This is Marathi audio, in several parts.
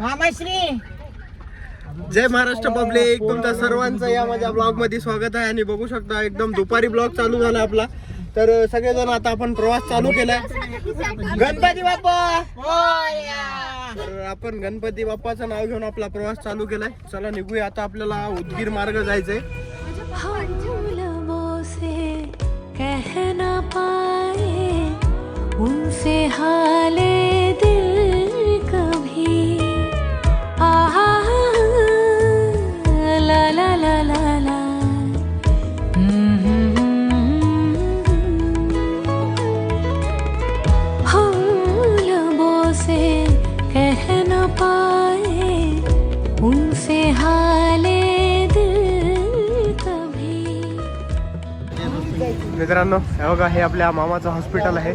मामाश्री. जय महाराष्ट्र पब्लिक. तुमच्या सर्वांचं या माझ्या ब्लॉगमध्ये स्वागत आहे. आणि बघू शकता एकदम दुपारी ब्लॉग चालू झाला आपला. तर सगळेजण आता आपण प्रवास चालू केलाय. गणपती बाप्पा! तर आपण गणपती बाप्पाचं नाव घेऊन आपला प्रवास चालू केलाय. चला निघूया. आता आपल्याला उदगीर मार्ग जायचंय. हम लबों से कह न पाए उनसे हाले लबों से कह न पाए उनसे हाले मित्रांनो हे बघा हे आपल्या मामाचं हॉस्पिटल आहे.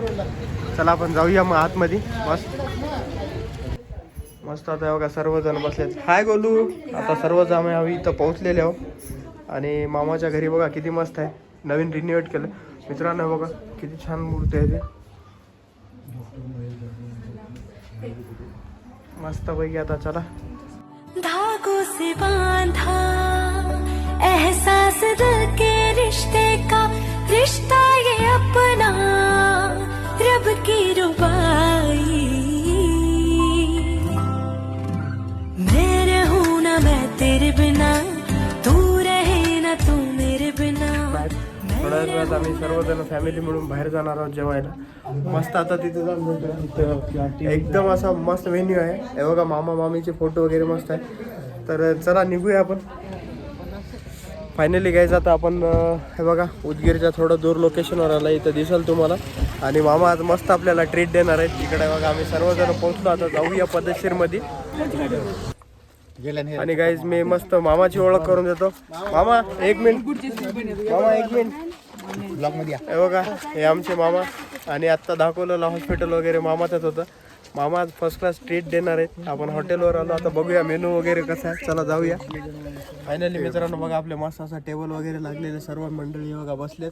चला आपण जाऊया मग आतमध्ये. मस्त. मस्त आता बघा सर्वजण बसलेत. हाय गोलू. आता सर्वजण आम्ही इथं पोहोचलेले आहो आणि मामाच्या घरी बघा किती मस्त आहे. नवीन रिन्युएट केलं. मित्रांनो बघा किती छान मूर्ती आहे ते. मस्त हो गया था चला। धागो से बांधा एहसास दिल के रिश्ते का, रिश्ता ये अपना, रब की रुबाई थोड्या आम्ही सर्वजण फॅमिली मिळून बाहेर जाणार आहोत जेवायला. मस्त आता तिथे जाऊन भेटूया. एकदम असा मस्त मेन्यू आहे. हे बघा मामा मामीचे फोटो वगैरे मस्त आहे. तर चला निघूया आपण. फायनली गायचं आता आपण हे बघा उदगीरच्या थोडं दूर लोकेशनवर आला. इथं दिसेल तुम्हाला. आणि मामा आज मस्त आपल्याला ट्रीट देणार आहेत. तिकडे बघा आम्ही सर्वजण पोहोचलो. आता जाऊया पद्धतशीरमध्ये. आणि गाईज मी मस्त मामाची ओळख करून देतो. मामा एक मिनिट मामा एक मिनिट हे बघा हे आमचे मामा. आणि आत्ता दाखवलेलं हॉस्पिटल वगैरे मामाचंच होतं. मामा आज फर्स्ट क्लास ट्रीट देणार आहेत. आपण हॉटेलवर आलो आता बघूया मेनू वगैरे कसं आहे. चला जाऊया. फायनली मित्रांनो बघा आपले मस्त असं टेबल वगैरे लागलेले सर्व मंडळी बघा बसलेत.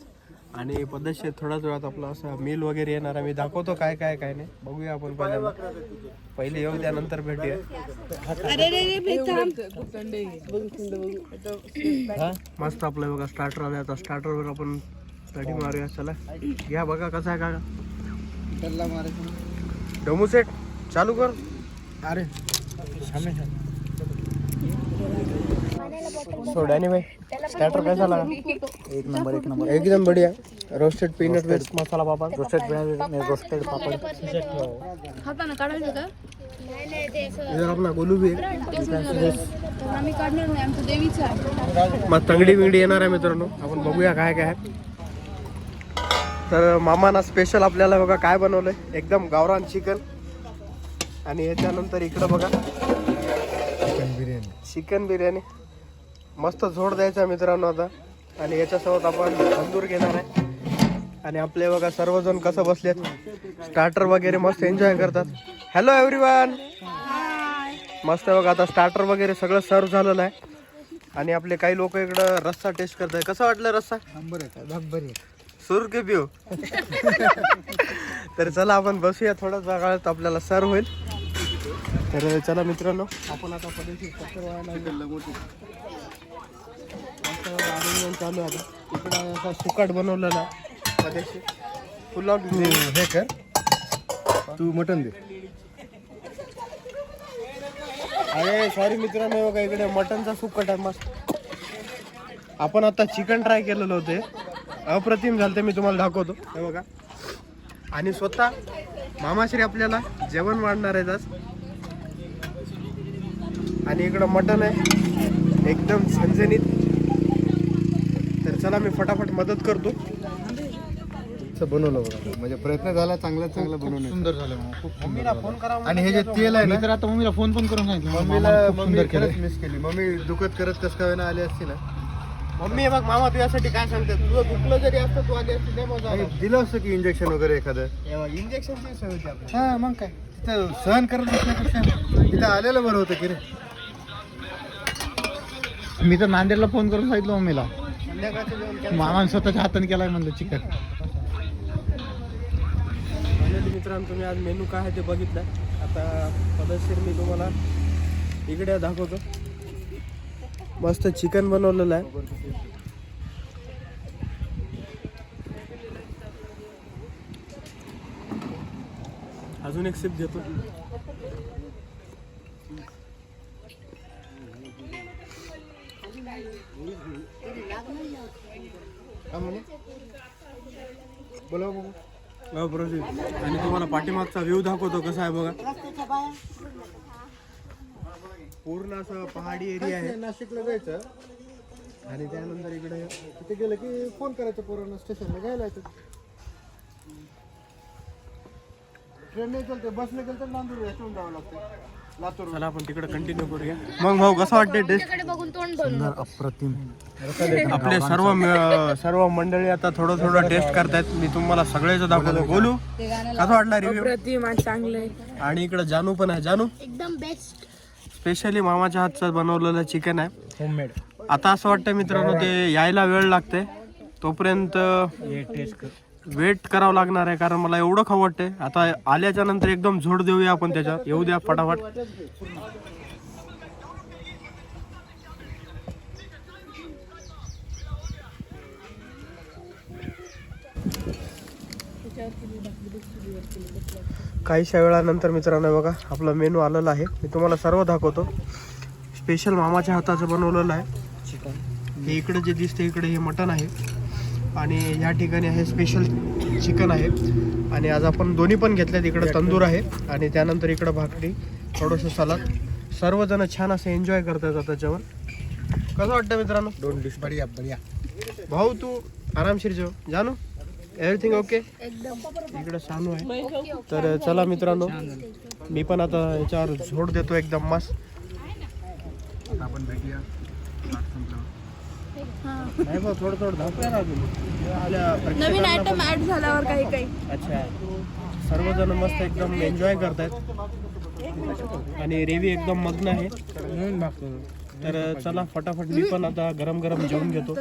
आणि पद्धतशीर थोड्याच वेळात आपलं असं मील वगैरे येणार आहे. मी दाखवतो काय काय काय नाही. बघूया आपण पहिल्यांदा. पहिले येऊ द्या नंतर भेटूया. मस्त आपलं बघा स्टार्टर आलं आता स्टार्टरवर आपण स्टडी मारूया चला. घ्या बघा कसा आहे का डमू सेट चालू कर. अरे सोड्याने भाई स्टार्टर कैसा लगा एक नंबर एक नंबर. एकदम बढ़िया. Roasted peanut veg masala papad roasted roasted papad इधर अपना गोलू भी है। आम्ही काढणार नाही आमचं देवीचं आहे. मग तंगडी बिंगडी येणार आहे मित्रांनो. आपण बघूया काय काय आहे. तर मामाना स्पेशल आपल्याला बघा काय बनवलंय. एकदम गावरान चिकन आणि ह्याच्यानंतर इकडं बघा. चिकन बिर्याणी चिकन बिर्याणी मस्त झोड द्यायचा मित्रांनो आता. आणि याच्यासोबत आपण तंदूर घेणार आहे. आणि आपले बघा सर्वजण कसं बसलेत. स्टार्टर वगैरे मस्त एन्जॉय करतात. हॅलो एव्हरीवन मस्त बघा आता स्टार्टर वगैरे सगळं सर्व झालेलं आहे. आणि आपले काही लोक इकडं रस्सा टेस्ट करताय कसं वाटलं रस्सा? नंबर आहे. सुर के पिऊ. तर चला आपण बसूया थोड्याच वेळात आपल्याला सर्व होईल. तर चला मित्रांनो आपण आता पद्धती चक्कर व्हायला मोठी चालू आहे. आता इकडं असा सुकाट बनवलेला ऑफ हे कर. तू मटन दे. अरे सॉरी मित्रांनो बघा इकडे मटनचा सुकट आहे मस्त. आपण आता चिकन ट्राय केलेलं होते. अप्रतिम झालं ते मी तुम्हाला दाखवतो. हे बघा. आणि स्वतः मामाश्री आपल्याला जेवण वाढणार आहेत आज. आणि इकडं मटन आहे. एकदम झणझणीत. तर चला मी फटाफट मदत करतो. बनवलं बघा. म्हणजे प्रयत्न झाला चांगला चांगला बनवणे सुंदर झालं खूप मम्मीला फोन करा आणि हे जे तेल आहे ना तर आता मम्मीला फोन पण करून सांगितलं. मम्मीला मम्मी मिस केली. मम्मी दुखत करत कस काय आली असती ना? मम्मी बघ मामा तुझ्यासाठी काय सांगते तुझं दुखलं जरी असतं तू आली असती नाही मजा दिलं असतं की इंजेक्शन वगैरे एखादं? इंजेक्शनची सोय होती आपल्याला. हा मग काय? तिथं सहन करत बसण्यापेक्षा तिथं आलेलं बरं होतं की रे. मी तर नांदेडला फोन करून सांगितलं मम्मीला. संध्याकाळचं जेवण केलं. मामाने स्वतःच्या हाताने केलाय म्हणलं चिकन. फायनली मित्रांनो तुम्ही आज मेनू काय आहे ते बघितलं आता पद्धतशीर मी तुम्हाला इकडे दाखवतो. मस्त चिकन बनवलेलं आहे. अजून एक सिप घेतो बोला बघू. आणि तुम्हाला पाठीमागचा व्ह्यू दाखवतो कसा आहे बघा. पूर्ण असं पहाडी एरिया आहे. नाशिकला जायचं. आणि त्यानंतर इकडे तिथे गेलं की फोन करायचं पोरांना स्टेशनला घ्यायला येतं ट्रेनने चालते बसने गेलं तर नांदूर याच्याहून जावं लागतं. लातूर. चला आपण तिकडे कंटिन्यू करूया. मग भाऊ कसं वाटते टेस्ट बघून तोंड अप्रतिम. आपले सर्व म- सर्व मंडळी आता थोडं थोडं टेस्ट करतायत. मी तुम्हाला सगळ्याच दाखवतो. बोलू कसं वाटला रिव्ह्यू प्रतिमा चांगलं आणि इकडे जानू पण आहे. जानू? एकदम बेस्ट स्पेशली मामाच्या हातचं बनवलेलं चिकन आहे. होममेड आता असं वाटतं मित्रांनो ते यायला वेळ लागते. तोपर्यंत वेट करावं लागणार आहे कारण मला एवढं खाऊ वाटते आता आल्याच्यानंतर एकदम झोड देऊया आपण त्याच्यात. येऊ द्या फटाफट. काहीशा वेळानंतर मित्रांनो बघा आपला मेनू आलेला आहे. मी तुम्हाला सर्व दाखवतो. स्पेशल मामाच्या हाताचं बनवलेलं आहे. चिकन हे इकडे जे दिसते इकडे हे मटन आहे. आणि ह्या ठिकाणी आहे स्पेशल चिकन आहे. आणि आज आपण दोन्ही पण घेतल्यात इकडे तंदूर आहे. आणि त्यानंतर इकडं भाकरी थोडंसं सलाद. सर्वजण छान असं एन्जॉय करतात त्याच्यावर कसं वाटतं मित्रांनो? दोन डिश बढिया बढिया. भाऊ तू आरामशीर जेव. जानू? एव्हरीथिंग ओके एकदम इकडे शानू आहे. तर चला मित्रांनो मी पण आता याच्यावर झोड देतो एकदम मस्त. आपण भेटूया. नाही थोडं थोडं ना अजून. नवीन आयटम ऍड झाल्यावर काही काही. अच्छा. सर्वजण मस्त एकदम एन्जॉय करतायत. आणि रेवी एकदम मग्न आहे. तर चला फटाफट मी पण आता गरम गरम जेवून घेतो.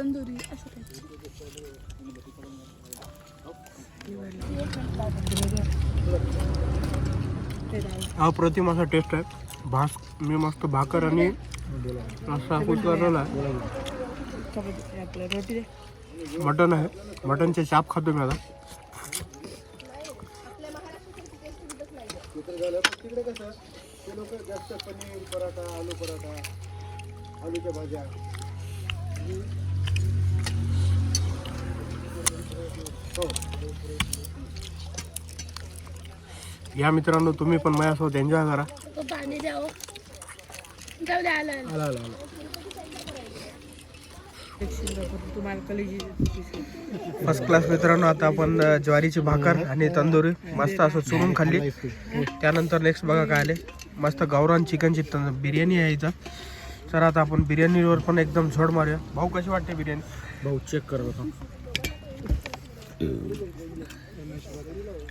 अप्रतिम असा टेस्ट आहे. भास मी मस्त भाकर आणि असा कुचवलेला आहे. मटन आहे. मटनचे चाप खातो मी आता. तिकडे कसं ते लोक जास्त पनीर पराठा आलू पराठा आलूच्या भाज्या या मित्रांनो तुम्ही पण माझ्यासोबत एन्जॉय करा. तो पाणी द्यावं जाऊ द्या आलं आलं. आला आला आला फर्स्ट क्लास मित्रांनो आता आपण अ, ज्वारीची भाकर आणि तंदुरी मस्त असं चुरून खाल्ली. त्यानंतर नेक्स्ट बघा काय आले. मस्त गावरान चिकनची तं- बिर्याणी आहे इथं. तर आता आपण बिर्याणीवर पण एकदम झोड मारूया. भाऊ कशी वाटते बिर्याणी? भाऊ चेक कर होता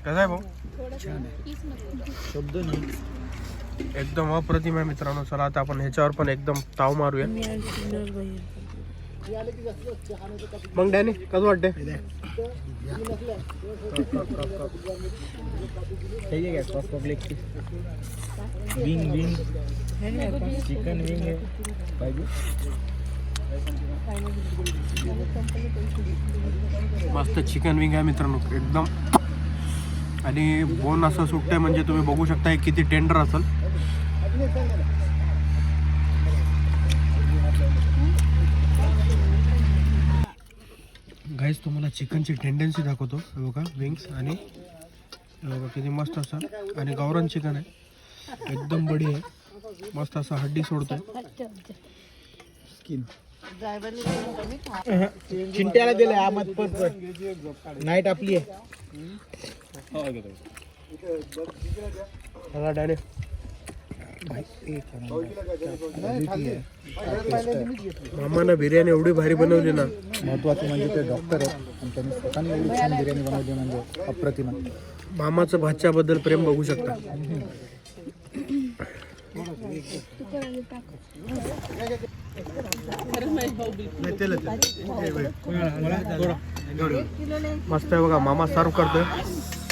कसं आहे भाऊ? शब्द नाही. एकदम अप्रतिम आहे मित्रांनो. चला आता आपण ह्याच्यावर पण एकदम ताव मारूया. मग डॅनी कसं वाटते विंग विंग चिकन विंग आहे पाहिजे मस्त चिकन विंग आहे मित्रांनो. एकदम आणि बोन असं सुटतंय म्हणजे तुम्ही बघू शकता किती टेंडर असेल. गाईज तुम्हाला चिकनची टेंडन्सी दाखवतो. बघा विंग्स आणि बघा किती मस्त असं. आणि गावरान चिकन आहे. एकदम बडी आहे. मस्त असं हड्डी सोडतो चिंट्याला दिलं अहमद पण. नाईट आपली आहे. मामानं बिर्याणी एवढी भारी बनवली ना. महत्वाचं म्हणजे ते डॉक्टर आहेत आणि त्यांनी स्वतःने एवढी छान बिर्याणी बनवली म्हणजे अप्रतिम आहे. मामाचं भाच्याबद्दल प्रेम बघू शकता. मस्त आहे बघा मामा सर्व करतोय.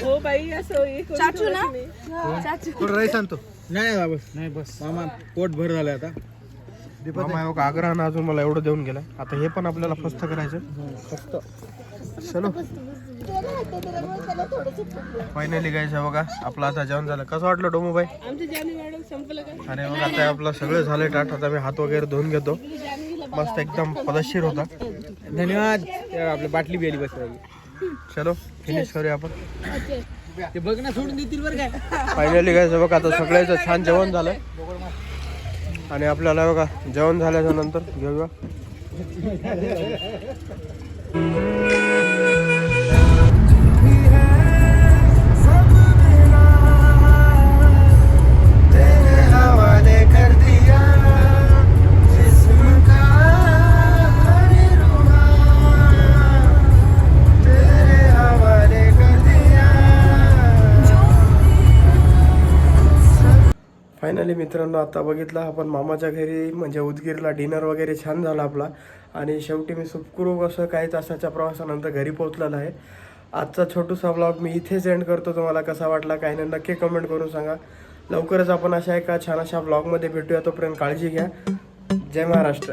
चाचू ना? चाचू. थोडं राईस आणतो? नाही बस नाही बस. मामा पोट भर झालं आता. मामा हे बघा आग्रहानं अजून मला एवढं देऊन गेलाय. आता हे पण आपल्याला फस्त करायचं. फक्त. चलो. फायनली गायचं बघा आपलं आता जेवण झालं. कसं वाटलं डोमू बाई? आमचं जानी मॅडम संपलं का? अरे मग आता आपलं सगळं झालंय टाट. आता मी हात वगैरे धुवून घेतो. मस्त एकदम पदशीर होता. धन्यवाद. आपल्या बाटली बी आली बस चलो फिनिश करूया आपण. ते बघ ना सोडून देतील बरं काय फायनली काय बघा आता सगळ्याचं छान जेवण झालंय. आणि आपल्याला बघा जेवण झाल्याच्यानंतर घेऊया. मित्रांनो आता बघितलं आपण मामाच्या घरी म्हणजे उदगीरला डिनर वगैरे छान झाला आपला. आणि शेवटी मी सुखरूप असं काही तासाच्या प्रवासानंतर घरी पोहोचलेला आहे. आजचा छोटूसा ब्लॉग मी इथेच एंड करतो. तुम्हाला कसा वाटला काही नाही नक्की कमेंट करून सांगा. लवकरच आपण अशा एका छान अशा ब्लॉगमध्ये भेटूया. तोपर्यंत काळजी घ्या. जय महाराष्ट्र.